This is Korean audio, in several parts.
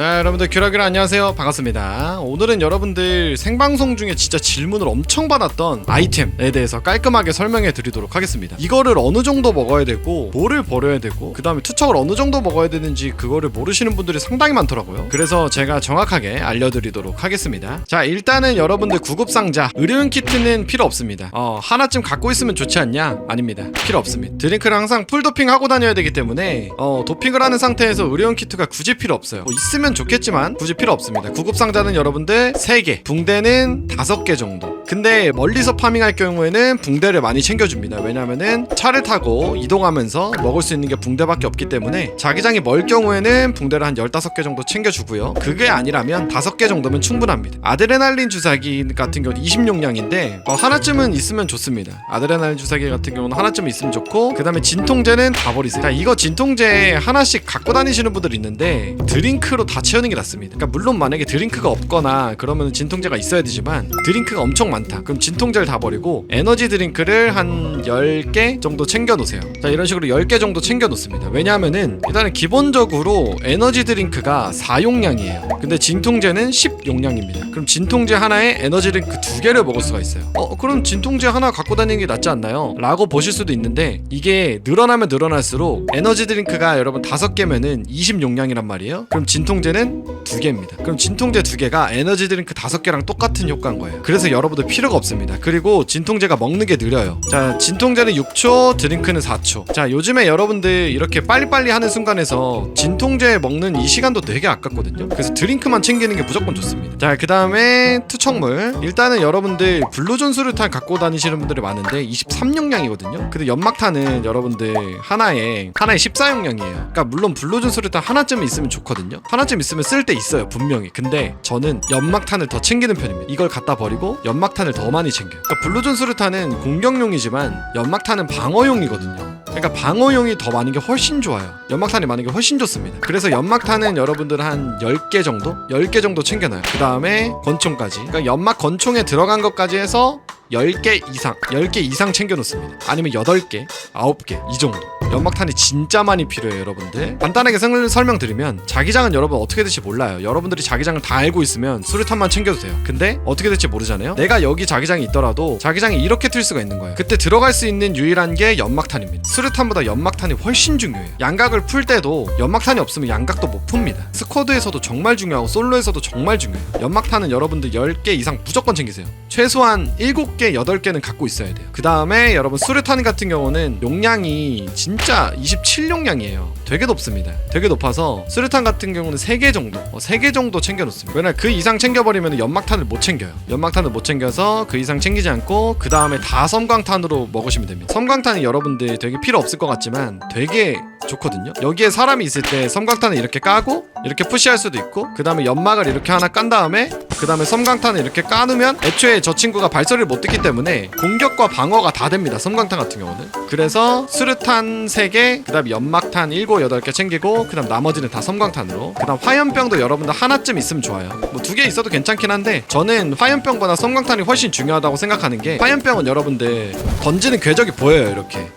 자 여러분들 큐라큐라 안녕하세요. 반갑습니다. 오늘은 여러분들 생방송 중에 진짜 질문을 엄청 받았던 아이템에 대해서 깔끔하게 설명해 드리도록 하겠습니다. 이거를 어느 정도 먹어야 되고 뭐를 버려야 되고 그 다음에 투척을 어느 정도 먹어야 되는지 그거를 모르시는 분들이 상당히 많더라고요. 그래서 제가 정확하게 알려 드리도록 하겠습니다. 자 일단은 여러분들 구급 상자. 의료용 키트는 필요 없습니다. 어 하나쯤 갖고 있으면 좋지 않냐? 아닙니다. 필요 없습니다. 드링크를 항상 풀 도핑 하고 다녀야 되기 때문에 어 도핑을 하는 상태에서 의료용 키트가 굳이 필요 없어요. 뭐 있으면 좋겠지만 굳이 필요 없습니다. 구급상자는 여러분들 3개 붕대는 5개 정도 근데 멀리서 파밍할 경우에는 붕대를 많이 챙겨줍니다. 왜냐면은 차를 타고 이동하면서 먹을 수 있는 게 붕대밖에 없기 때문에 자기장이 멀 경우에는 붕대를 한 15개 정도 챙겨주고요. 그게 아니라면 5개 정도면 충분합니다. 아드레날린 주사기 같은 경우는 20용량인데 어, 하나쯤은 있으면 좋습니다. 아드레날린 주사기 같은 경우는 하나쯤 있으면 좋고 그 다음에 진통제는 다 버리세요. 자 이거 진통제 하나씩 갖고 다니시는 분들 있는데 드링크로 다 채우는 게 낫습니다. 그러니까 물론 만약에 드링크가 없거나 그러면 진통제가 있어야 되지만 드링크가 엄청 많 다. 그럼 진통제를 다 버리고 에너지 드링크를 한 10개 정도 챙겨 놓으세요. 자 이런 식으로 10개 정도 챙겨 놓습니다. 왜냐하면은 일단은 기본적으로 에너지 드링크가 4용량이에요. 근데 진통제는 10용량입니다. 그럼 진통제 하나에 에너지 드링크 두 개를 먹을 수가 있어요. 어 그럼 진통제 하나 갖고 다니는 게 낫지 않나요? 라고 보실 수도 있는데 이게 늘어나면 늘어날수록 에너지 드링크가 여러분 다섯 개면은 20용량이란 말이에요. 그럼 진통제는 두 개입니다. 그럼 진통제 두 개가 에너지 드링크 다섯 개랑 똑같은 효과인 거예요. 그래서 여러분들 필요가 없습니다. 그리고 진통제가 먹는 게 느려요. 자 진통제는 6초 드링크는 4초. 자 요즘에 여러분들 이렇게 빨리빨리 하는 순간에서 진통제 먹는 이 시간도 되게 아깝거든요. 그래서 드링크만 챙기는 게 무조건 좋습니다. 자 그 다음에 투척물. 일단은 여러분들 블루존 수류탄 갖고 다니시는 분들이 많은데 23용량이거든요. 근데 연막탄은 여러분들 하나에 하나에 14용량이에요. 그러니까 물론 블루존 수류탄 하나쯤 있으면 좋거든요. 하나쯤 있으면 쓸 때 있어요 분명히. 근데 저는 연막탄을 더 챙기는 편입니다. 이걸 갖다 버리고 연막 탄을 더 많이 챙겨요 그러니까 블루존 수류탄은 공격용이지만 연막탄은 방어용이거든요 그러니까 방어용이 더 많은 게 훨씬 좋아요. 연막탄이 많은 게 훨씬 좋습니다. 그래서 연막탄은 여러분들 한 10개 정도? 10개 정도 챙겨놔요. 그 다음에 권총까지. 그러니까 연막 권총에 들어간 것까지 해서 10개 이상, 10개 이상 챙겨 놓습니다. 아니면 8개, 9개, 이 정도. 연막탄이 진짜 많이 필요해요, 여러분들. 간단하게 설- 설명드리면 자기장은 여러분 어떻게 될지 몰라요. 여러분들이 자기장을 다 알고 있으면 수류탄만 챙겨도 돼요. 근데 어떻게 될지 모르잖아요. 내가 여기 자기장이 있더라도 자기장이 이렇게 틀 수가 있는 거예요. 그때 들어갈 수 있는 유일한 게 연막탄입니다. 수류탄보다 연막탄이 훨씬 중요해요. 양각을 풀 때도 연막탄이 없으면 양각도 못 풉니다. 스쿼드에서도 정말 중요하고 솔로에서도 정말 중요해요. 연막탄은 여러분들 10개 이상 무조건 챙기세요. 최소한 7개, 8개는 갖고 있어야 돼요. 그 다음에 여러분 수류탄 같은 경우는 용량이 진짜 27용량이에요. 되게 높습니다. 되게 높아서 수류탄 같은 경우는 3개 정도, 어, 3개 정도 챙겨 놓습니다. 왜냐면 그 이상 챙겨버리면 연막탄을 못 챙겨요. 연막탄을 못 챙겨서 그 이상 챙기지 않고 그 다음에 다 섬광탄으로 먹으시면 됩니다. 섬광탄이 여러분들 되게 필요 없을 것 같지만 되게 좋거든요. 여기에 사람이 있을 때 섬광탄을 이렇게 까고 이렇게 푸시할 수도 있고 그 다음에 연막을 이렇게 하나 깐 다음에 그 다음에 섬광탄을 이렇게 까놓으면 애초에 저 친구가 발소리를 못 듣기 때문에 공격과 방어가 다 됩니다. 섬광탄 같은 경우는. 그래서 수류탄 3개, 그 다음에 연막탄 7, 8개 챙기고 그 다음 나머지는 다 섬광탄으로 그 다음 화염병도 여러분들 하나쯤 있으면 좋아요. 뭐 두 개 있어도 괜찮긴 한데 저는 화염병보다 섬광탄이 훨씬 중요하다고 생각하는 게 화염병은 여러분들 던지는 궤적이 보여요 이렇게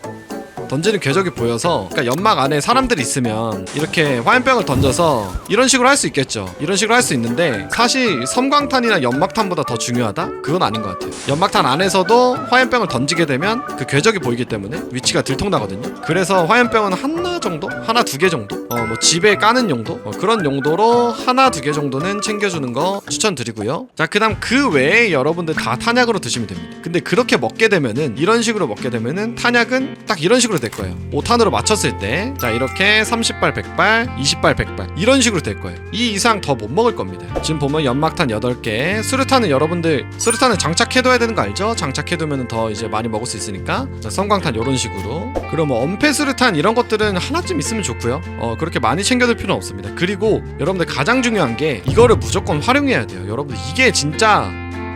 던지는 궤적이 보여서 그러니까 연막 안에 사람들이 있으면 이렇게 화염병을 던져서 이런 식으로 할 수 있겠죠 이런 식으로 할 수 있는데 사실 섬광탄이나 연막탄보다 더 중요하다? 그건 아닌 것 같아요 연막탄 안에서도 화염병을 던지게 되면 그 궤적이 보이기 때문에 위치가 들통나거든요 그래서 화염병은 하나 정도? 하나 두 개 정도? 어 뭐 집에 까는 용도? 어, 그런 용도로 하나 두 개 정도는 챙겨주는 거 추천드리고요. 자 그 다음 그 외에 여러분들 다 탄약으로 드시면 됩니다. 근데 그렇게 먹게 되면은 이런 식으로 먹게 되면은 탄약은 딱 이런 식으로 될 거예요. 5탄으로 맞췄을 때 자 이렇게 30발 100발 20발 100발 이런 식으로 될 거예요. 이 이상 더 못 먹을 겁니다. 지금 보면 연막탄 8개 수류탄은 여러분들 수류탄은 장착해둬야 되는 거 알죠? 장착해두면 더 이제 많이 먹을 수 있으니까. 자, 성광탄 이런 식으로. 그리고 뭐 엄폐 수류탄 이런 것들은 하나쯤 있으면 좋고요. 어 그렇게 많이 챙겨둘 필요는 없습니다 그리고 여러분들 가장 중요한 게 이거를 무조건 활용해야 돼요 여러분들 이게 진짜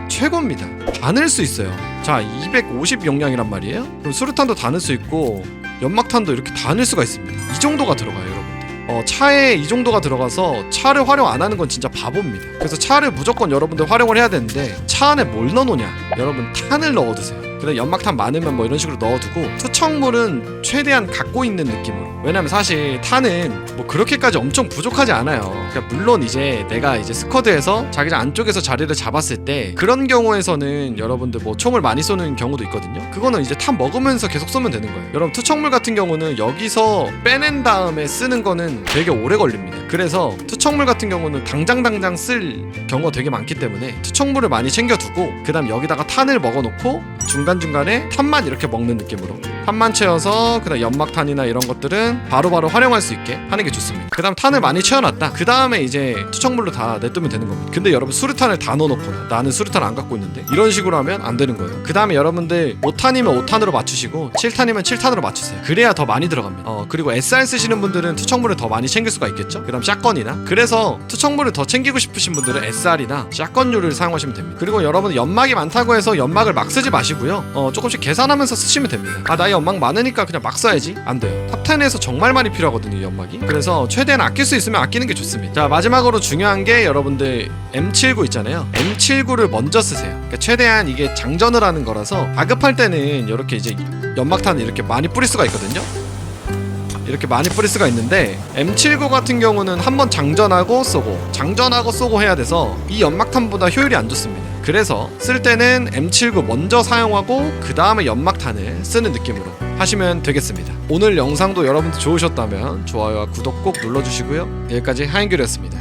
최고입니다. 다 넣을 수 있어요. 자, 250 용량이란 말이에요. 그럼 수류탄도 다 넣을 수 있고 연막탄도 이렇게 다 넣을 수가 있습니다. 이 정도가 들어가요, 여러분들. 어, 차에 이 정도가 들어가서 차를 활용 안 하는 건 진짜 바보입니다. 그래서 차를 무조건 여러분들 활용을 해야 되는데 차 안에 뭘 넣어놓냐? 여러분 탄을 넣어두세요. 그다음 연막탄 많으면 뭐 이런 식으로 넣어두고 투척물은 최대한 갖고 있는 느낌으로. 왜냐면 사실 탄은 뭐 그렇게까지 엄청 부족하지 않아요. 그러니까 물론 이제 내가 이제 스쿼드에서 자기장 안쪽에서 자리를 잡았을 때 그런 경우에서는 여러분들 뭐 총을 많이 쏘는 경우도 있거든요. 그거는 이제 탄 먹으면서 계속 쏘면 되는 거예요. 여러분 투척물 같은 경우는 여기서 빼낸 다음에 쓰는 거는 되게 오래 걸립니다. 그래서 투척물 같은 경우는 당장 당장 쓸 경우가 되게 많기 때문에 투척물을 많이 챙겨두고 그 다음 여기다가 탄을 먹어놓고 중간중간에 탄만 이렇게 먹는 느낌으로 탄만 채워서 그 다음 연막탄이나 이런 것들은 바로 바로 활용할 수 있게 하는 게 좋습니다. 그 다음 탄을 많이 채워놨다. 그 다음에 이제 투척물로 다 내두면 되는 겁니다. 근데 여러분 수류탄을 다 넣어놓거나 나는 수류탄 안 갖고 있는데 이런 식으로 하면 안 되는 거예요. 그 다음에 여러분들 5탄이면 5탄으로 맞추시고 7탄이면 7탄으로 맞추세요. 그래야 더 많이 들어갑니다. 어 그리고 SR 쓰시는 분들은 투척물을 더 많이 챙길 수가 있겠죠? 그 다음 샷건이나. 그래서 투척물을 더 챙기고 싶으신 분들은 SR이나 샷건류를 사용하시면 됩니다. 그리고 여러분 연막이 많다고 해서 연막을 막 쓰지 마시고요. 어 조금씩 계산하면서 쓰시면 됩니다. 아 나 연막 많으니까 그냥 막 써야지. 안 돼요. 탑10에서 정말 많이 필요하거든요 이 연막이. 그래서 최대한 아낄 수 있으면 아끼는 게 좋습니다. 자 마지막으로 중요한 게 여러분들 M79 있잖아요. M79를 먼저 쓰세요. 그러니까 최대한 이게 장전을 하는 거라서 다급할 때는 이렇게 이제 연막탄을 이렇게 많이 뿌릴 수가 있거든요. 이렇게 많이 뿌릴 수가 있는데 M79 같은 경우는 한번 장전하고 쏘고 장전하고 쏘고 해야 돼서 이 연막탄보다 효율이 안 좋습니다. 그래서 쓸 때는 M79 먼저 사용하고 그 다음에 연막탄을 쓰는 느낌으로 하시면 되겠습니다. 오늘 영상도 여러분들 좋으셨다면 좋아요와 구독 꼭 눌러주시고요. 여기까지 하인규였습니다.